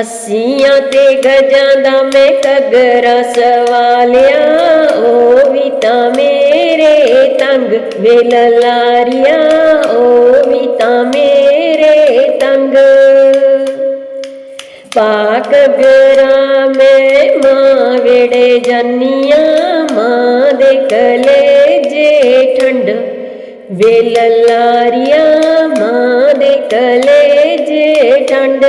ਅੱਸੀਆਂ ਤੇ ਗਜਾਂ ਦਾ ਮੈਂ ਕਗਰਾ ਸਵਾਲਿਆ, ਉਹ ਵੀ ਤਾਂ ਮੇਰੇ ਤੰਗ ਵੇਲ ਲਾਰੀਆਂ, ਉਹ ਵੀ ਤਾਂ ਮੇਰੇ ਤੰਗ। ਪਾਕ ਗਰਾ ਮੈਂ ਮਾਂ ਵੇੜੇ ਜਾਨੀਆਂ ਮਾਂ ਦੇ ਕਲੇਜੇ ਠੰਡ ਵੇਲ ਲਾਰੀਆਂ, ਮਾਂ ਦੇ ਕਲੇਜੇ ਠੰਡ।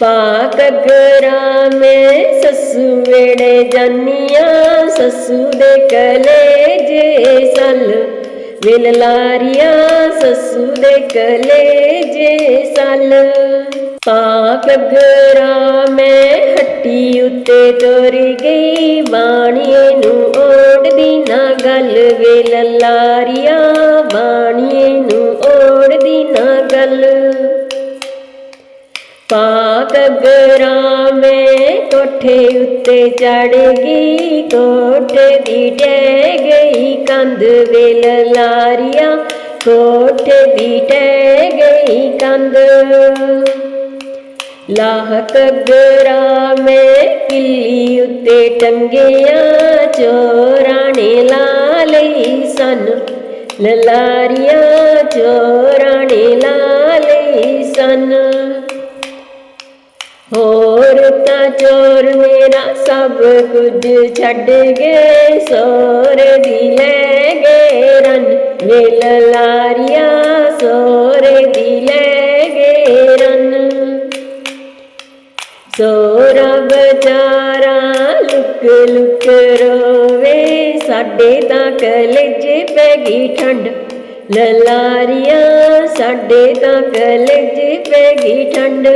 ਪਾਕ ਗਰਾ ਮੈਂ ਸੱਸੂ ਵੇੜੇ ਜਾਨੀਆਂ, ਸੱਸੂ ਦੇ ਕਲੇਜੇ ਸਲ। ਵਿਲ ਲਾਰੀਆਂ, ਸੱਸੂ ਦੇ ਕਲੇਜੇ ਸਲ। ਪਾਕ ਗਰਾ ਮੈਂ ਹੱਟੀ ਉੱਤੇ ਤੋਰੀ ਗਈ, ਬਾਣੀਏ ਨੂੰ ਓੜਦੀ ਨਾ ਗੱਲ। ਵਿਲ ਲਾਰੀਆਂ, ਬਾਣੀਏ ਨੂੰ ਓੜਦੀ ਨਾ ਪਾ ਗਰਾ ਮੈਂ ਕੋਠੇ ਉੱਤੇ ਚੜ ਗਈ, ਕੋਠੇ ਦੀ ਟਹਿ ਗਈ, ਕੰਧ ਵੇਲ ਲਾਰੀਆਂ, ਕੋਠੇ ਦੀ ਟਹਿ ਗਈ ਕੰਧ। ਲਾਹ ਕਗਰਾ ਮੈਂ ਕਿੱਲੀ ਉੱਤੇ ਟੰਗਿਆ, ਚੋਰਾਂ ਨੇ ਲਾ ਲਈ ਸਨ, ਲਲਾਰੀਆਂ, ਚੋਰਾਂ ਨੇ ਲਾ ਹੋਰ ਤਾਂ ਚੋਰ ਮੇਰਾ ਸਭ ਕੁਝ ਛੱਡ ਗਏ, ਸੋਰ ਦੀ ਲੈ ਗਏ ਰਨ ਵੇਲ ਲਾਰੀਆਂ ਸੋਰ ਦੀ ਲੈ ਗਏ ਰਨ ਸੋਰਾ ਬਚਾਰਾ ਲੁਕ ਲੁਕ ਰੋਵੇ, ਸਾਡੇ ਤਾਂ ਕਲੇਜੇ ਪੈ ਗਈ ਠੰਡ। ਲਲਾਰੀਆਂ ਸਾਡੇ ਤਾਂ ਕਲੇਜੇ ਪੈ ਗਈ ਠੰਡ।